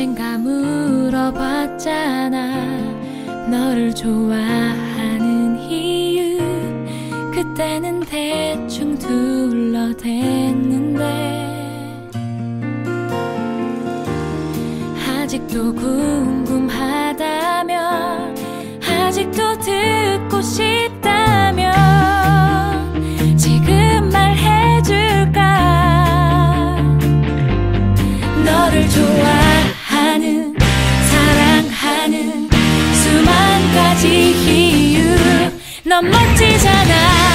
언젠가 물어봤잖아. 너를 좋아하는 이유. 그때는 대충 둘러댔는데. 아직도 궁금하 넌 멋지잖아